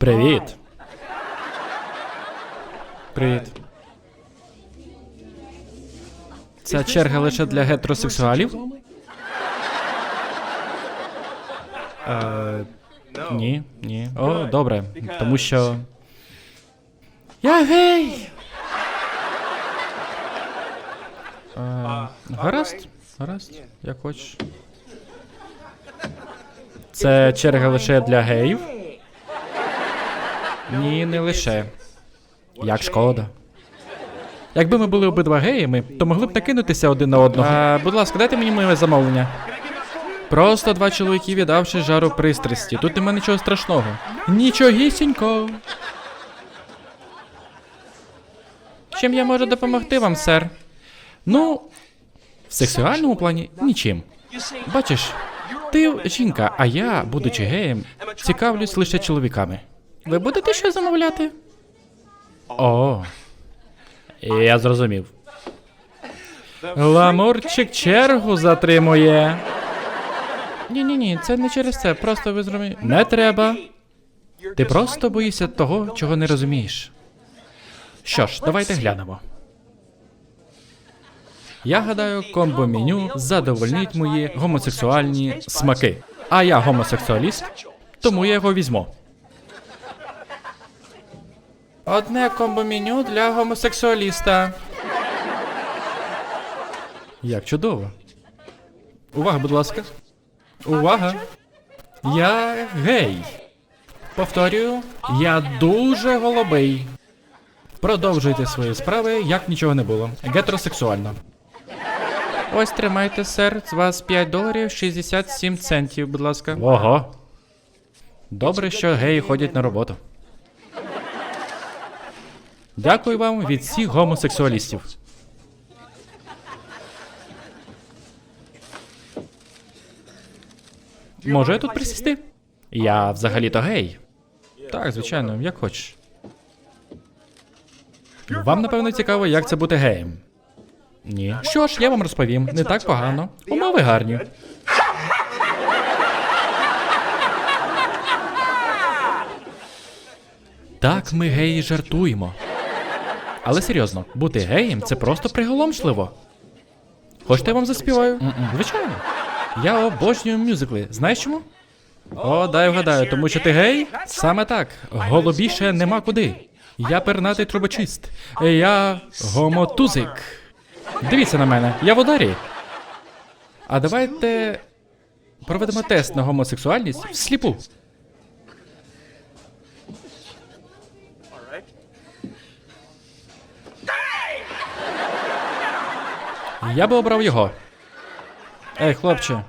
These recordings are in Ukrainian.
Привіт. Привіт. Ця черга лише для гетеросексуалів? Е, ні, ні. О, добре. Тому що. Я гей! Е, гаразд, гаразд, як хочеш. Це черга лише для геїв? Ні, не лише. Як шкода. Якби ми були обидва геями, то могли б накинутися один на одного. А, будь ласка, дайте мені моє замовлення. Просто два чоловіки, віддавши жару пристрасті. Тут нема нічого страшного. Нічогісінько. Чим я можу допомогти вам, сер? Ну, в сексуальному плані нічим. Бачиш, ти жінка, а я, будучи геєм, цікавлюсь лише чоловіками. Ви будете що замовляти? О. Я зрозумів. Ламурчик чергу затримує. Ні, ні, ні, це не через це. Просто ви зрозуміли. Не треба. Ти просто боїшся того, чого не розумієш. Що ж, давайте глянемо. Я гадаю, комбо меню задовольнить мої гомосексуальні смаки. А я гомосексуаліст, тому я його візьму. Одне комбо меню для гомосексуаліста. Як чудово. Увага, будь ласка. Увага. Я гей. Повторюю, я дуже голубий. Продовжуйте свої справи, як нічого не було. Гетеросексуально. Ось тримайте, сер. З вас 5 доларів 67 центів, будь ласка. Ого. Добре, що геї ходять на роботу. Дякую вам від всіх гомосексуалістів. Можу я тут присісти? Я взагалі-то гей. Так, звичайно, як хочеш. Вам, напевно, цікаво, як це бути геєм. Ні. Що ж, я вам розповім. Не так погано. Умови гарні. Так, ми геї жартуємо. Але серйозно, бути геєм це просто приголомшливо. Хочете я вам заспіваю? М-м, Звичайно. Я обожнюю мюзикли. Знаєш чому? О, дай вгадаю, тому що ти гей? Саме так. Голубіше нема куди. Я пернатий трубочист. Я гомотузик. Дивіться на мене, я в ударі. А давайте проведемо тест на гомосексуальність всліпу. Я би обрав його. Ей, хлопче.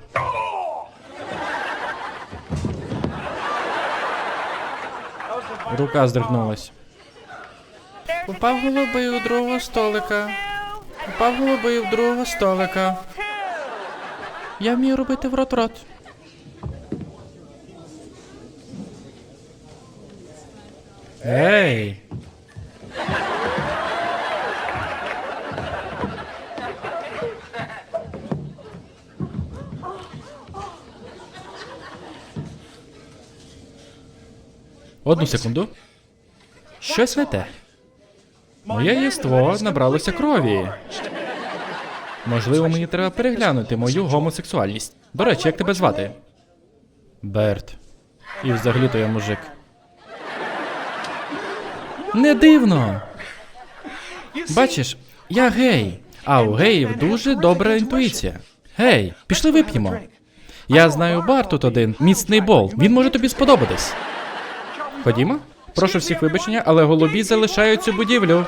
Рука здригнулась. Упав голубий у другого столика. Упав голубий у другого столика. Я вмію робити в рот-рот. Ей! Одну секунду. Щось не те. Моє єство набралося крові. Можливо, мені треба переглянути мою гомосексуальність. До речі, як тебе звати? Берт. І взагалі то я мужик. Не дивно. Бачиш, я гей, а у геїв дуже добра інтуїція. Гей, пішли вип'ємо. Я знаю бар тут один, міцний бол. Він може тобі сподобатись. Ходімо? Прошу всіх вибачення, але голубі залишають цю будівлю.